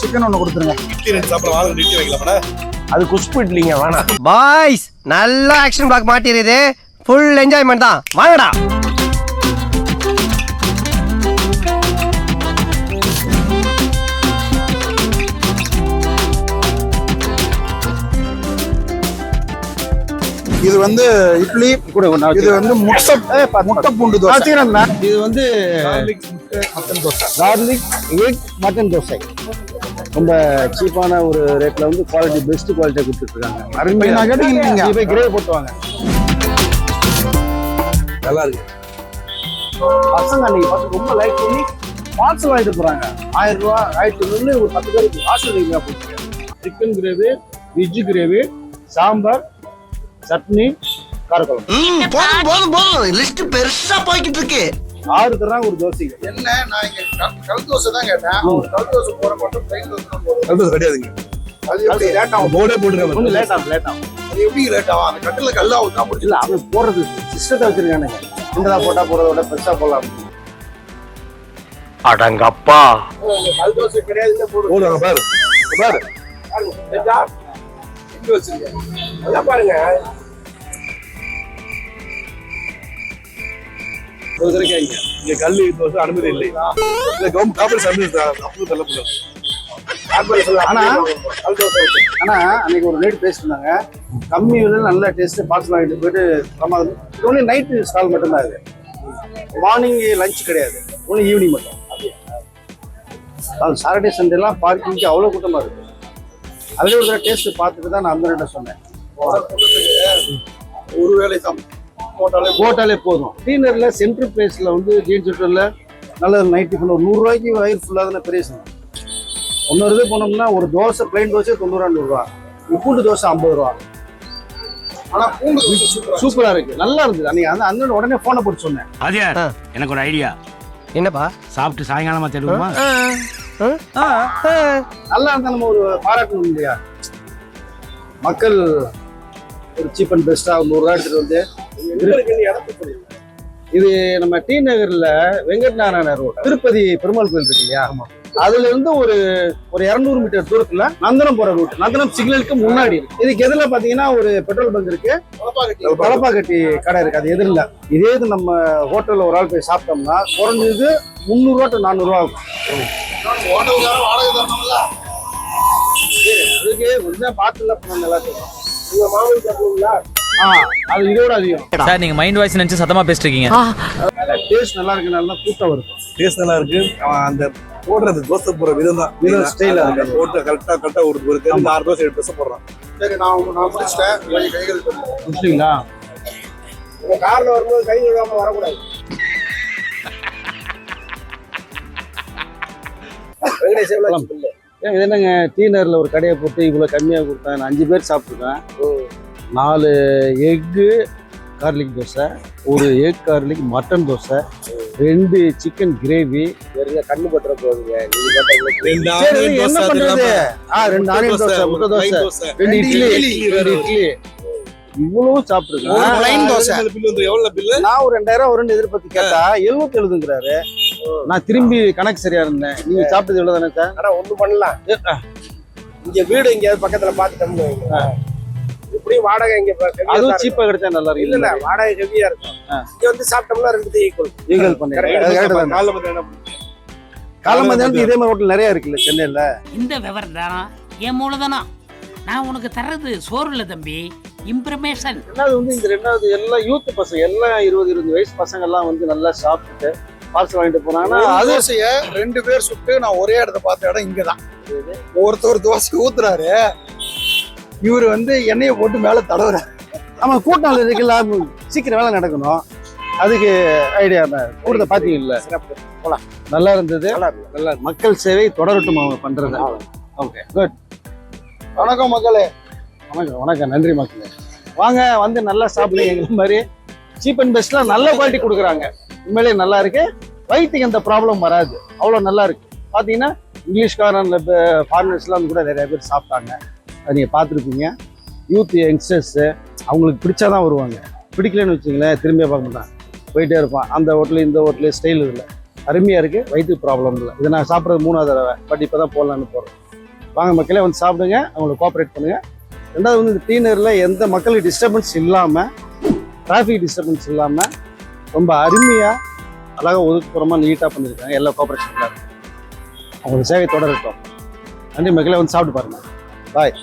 Chicken ஒன்று கொடுத்துருங்க. இட்லி ரெண்டு சாப்பிட வாங்க இட்லி வைக்கலாம்டா அது குஷ்பு இல்லைங்க வேணாம் பாய்ஸ் நல்ல ஆக்ஷன் பிளாக் மாட்டிருது. ஃபுல் என்ஜாய்மெண்ட் தான். வாங்கடா. இது வந்து இட்லி இது வந்து முட்டை முட்டை பூண்டு தோசை. இது வந்து mutton dosa. Garlic egg mutton dosa. ரொம்ப சீப்பான ஒரு ரேட்ல வந்து குவாலிட்டி பெஸ்ட் குவாலிட்டியை கொடுத்துருக்காங்க அருமையா கேட்டீங்க. போய் கிரேவ் போட்டுவாங்க. நல்லா இருக்கு. பசங்க அன்னைக்கு பார்த்து ரொம்ப லைக் பண்ணி பார்சல் வாங்கிட்டு போறாங்க. ஆயிரம் ரூபா ஆயிரத்தி ஒன்று ஒரு பத்து பேருக்கு ஆஸ்திரேலியா போட்டு chicken gravy veg gravy sambar chutney காரக்குழம்பு. போதும் போதும் போதும். லிஸ்ட் பெருசா போய்கிட்டு இருக்கு. ஆறு தர்றாங்க ஒரு தோசைக்கு என்ன நான் இங்க கல்- கல் தோசை தான் கேட்டேன். கல் தோசை போட மட்டும் பிளைன் தோசை தான் போடுவோம். அது கிடையாதுங்க. அது எப்படி லேட் ஆகும்? போர்டே போட்டுருக்காங்க கொஞ்சம் லேட் ஆகும் லேட் ஆகும். அது எப்படி லேட் ஆகும்? அந்த கட்டில கல்லா ஊத்தா முடிச்சு இல்ல அவன் போடுறது சிஸ்டத்தை வச்சிருக்கானுங்க. சின்னதா போட்டா போறத விட பெருசா போடலாம். அடங்கப்பா. கல் தோசை கிடையாது போடுவாங்க பாரு. பாரு. பாருங்க. தடவை இங்க கல்லு தோசை அனுமதி இல்லை. இல்ல கவர்மெண்ட் காப்பீடு அனுமதி அப்ரூவ் தள்ள முடியாது. ஆனா. ஆனா அன்னைக்கு ஒரு ரேட் பேசியிருந்தாங்க. கம்மி விலை நல்ல டேஸ்ட் பார்சல் வாங்கிட்டு போயிட்டு பிரமாதம் ஒன்லி நைட்டு ஸ்டால் மட்டும்தான் இது மார்னிங் லஞ்ச் கிடையாது. ஒன்லி ஈவினிங் மட்டும். அது சாட்டர்டே சண்டேலாம் பார்க்கிங்க்கு அவ்வளோ கூட்டமாக இருக்கு. அதில் ஒரு டேஸ்ட் பார்த்துட்டு தான் நான் அந்த சொன்னேன். ஒரு வேலை தான் போட்டாலே போட்டாலே போதும். டீனரில் சென்ட்ரல் பிளேஸில் வந்து ஜீன் சென்டரில் நல்ல நைட் டிஃபன் ஒரு நூறுரூவாய்க்கு வயிறு ஃபுல்லாக பெரிய சம்பளம் இன்னொரு இது போனோம்னா ஒரு தோசை பிளைன் தோசை தொண்ணூறுவா நூறுரூவா பூண்டு தோசை ஐம்பது ரூபா. ஆனா பூண்டு தோசை சூப்பரா இருக்கு. நல்லா இருந்தது. அன்னைக்கு அந்த அண்ணன் உடனே போனை போட்டு சொன்னேன். எனக்கு ஒரு ஐடியா என்னப்பா? சாப்பிட்டு சாயங்காலமா தேடுவோமா? நல்லா இருந்தா நம்ம ஒரு பாராட்டணும் இல்லையா? மக்கள் ஒரு சீப் அண்ட் பெஸ்டா நூறுரூவா எடுத்துட்டு வந்து இது நம்ம டி நகர்ல வெங்கட் நாராயண ரோட். திருப்பதி பெருமாள் கோயில் இருக்கு இல்லையா? அதுல இருந்து ஒரு ஒரு இருநூறு மீட்டர் தூரத்துல நந்தனம் போற ரூட் நந்தனம் சிக்னலுக்கு முன்னாடி இருக்கு. இதுக்கு எதிரில் பாத்தீங்கன்னா ஒரு பெட்ரோல் பங்க் இருக்கு. தலப்பாக்கட்டி கடை இருக்கு. அது எதிரில். இதே இது நம்ம ஹோட்டல்ல ஒரு ஆள் போய் சாப்பிட்டோம்னா குறைஞ்சது முந்நூறுவா டு நானூறுவா ஆகும். அதுக்கு கொஞ்சம் பார்த்துல பண்ண எல்லாத்தையும். மாமன் சாப்பிடுங்களா அது இதோட அதிகம். சார் நீங்க மைண்ட் வாய்ஸ் நினைச்சு சத்தமா பேசிட்டு இருக்கீங்க டேஸ்ட் நல்லா இருக்கனால தான் கூட்டம் வரும் டேஸ்ட் நல்லா இருக்கு. அவன் அந்த போடுறது தோசை போடுற விதம் தான். விதம் இருக்கு. அந்த போட்டு கரெக்டா கரெக்டா ஒரு ஒரு ஆறு தோசை எட்டு தோசை போடுறான். சரி நான் உங்க- நான் முடிச்சிட்டேன். கைகள் உங்க கார்ல வரும்போது கை கழுவாம வரக்கூடாது. இது என்னங்க டீனரில் ஒரு கடையை போட்டு இவ்வளோ கம்மியாக கொடுத்தேன். நான் அஞ்சு பேர் சாப்பிட்ருக்கேன் நாலு எக்கு கார்லிக் தோசை ஒரு எக் கார்லிக் மட்டன் தோசை ரெண்டு சிக்கன் கிரேவி கண்ணு பட்டுற போகுதுங்க என்ன பண்றது? ஆ ரெண்டு ஆனியன் தோசை முட்டை தோசை. ரெண்டு இட்லி. ரெண்டு இட்லி. இவ்வளவு சாப்பிட்டுருக்கேன் நான் ஒரு ரெண்டாயிரம் வரும்னு எதிர்பார்த்து கேட்டா எழுநூத்தி எழுதுங்கிறாரு நான் திரும்பி கணக்கு சரியா இருந்தேன். நீங்க சாப்பிட்டது எவ்வளவு தானே சார் ஆனா ஒண்ணு பண்ணலாம் இங்க வீடு எங்கேயாவது பக்கத்துல பாத்துட்டோம்னு. இப்படியும் வாடகை இங்க அதுவும். சீப்பா கிடைச்சா நல்லா இல்ல இல்ல இருக்கு வாடகை ஹெவியா இருக்கும். இங்க வந்து சாப்பிட்டோம்னா ரெண்டு ஈக்குவல் ஈகல் பண்ணி காலைல மத்தியானத்துக்கு இதே மாதிரி ஹோட்டல் நிறைய இருக்குல்ல சென்னையில. இந்த விவரம் தானா. என் மூலதனம். நான் உனக்கு தர்றது சோறு இல்லை தம்பி. இம்ப்ரமேஷன் ரெண்டாவது வந்து இந்த ரெண்டாவது எல்லாம் யூத் பசங்க எல்லாம் இருபது இருபது வயசு பசங்க எல்லாம் வந்து நல்லா சாப்பிட்டுட்டு பார்சல் வாங்கிட்டு போனாங்கன்னா ஒரு அது தோசைய ரெண்டு பேர் சுட்டு நான் ஒரே இடத்த பார்த்த இடம் இங்கதான். ஒருத்தர் தோசை ஊத்துறாரு. இவர் வந்து எண்ணெயை போட்டு மேல தடவுறாரு. நம்ம கூட்டம் இருக்குல்ல சீக்கிரம் வேலை நடக்கணும். அதுக்கு ஐடியா கூட்டத்தை பாத்தீங்கல்ல நல்லா இருந்தது. நல்லா மக்கள் சேவை தொடரட்டும் அவங்க பண்றது. ஓகே குட் வணக்கம் மக்களே. வணக்கம் வணக்கம். நன்றி மக்களே. வாங்க வந்து நல்லா சாப்பிடுங்க. எங்க மாதிரி சீப் அண்ட் பெஸ்ட்ல நல்ல குவாலிட்டி கொடுக்குறாங்க. உண்மையிலேயே நல்லா இருக்கு. வயிற்றுக்கு எந்த ப்ராப்ளம் வராது. அவ்வளோ நல்லா இருக்கு. பார்த்தீங்கன்னா இங்கிலீஷ்காரன் ஃபாரினர்ஸ்லாம் கூட நிறைய பேர் சாப்பிட்டாங்க. அதை நீங்கள் பார்த்துருப்பீங்க யூத் யங்ஸ்டர்ஸு அவங்களுக்கு பிடிச்சாதான் வருவாங்க. பிடிக்கலன்னு வச்சுங்களேன் திரும்பியே பார்க்க மாட்டான் போயிட்டே இருப்பான். அந்த ஹோட்டலு இந்த ஹோட்டலு ஸ்டைல் இல்லை அருமையாக இருக்குது வயிற்று ப்ராப்ளம் இல்லை. இதை நான் சாப்பிட்றது மூணாவது தடவை. பட் இப்போ தான் போடலான்னு போகிறோம் வாங்க மக்களே வந்து சாப்பிடுங்க. அவங்களுக்கு கோஆப்ரேட் பண்ணுங்கள் ரெண்டாவது வந்து இந்த டீனரில் எந்த மக்களுக்கு டிஸ்டர்பன்ஸ் இல்லாமல் டிராஃபிக் டிஸ்டர்பன்ஸ் இல்லாமல் ரொம்ப அருமையாக அழகாக ஒதுக்குப்புறமாக நீட்டாக பண்ணியிருக்காங்க. எல்லா கோஆப்ரேஷன் அவங்களுக்கு சேவை தொடரட்டும். நன்றி மக்களே வந்து சாப்பிட்டு பாருங்கள் பாய்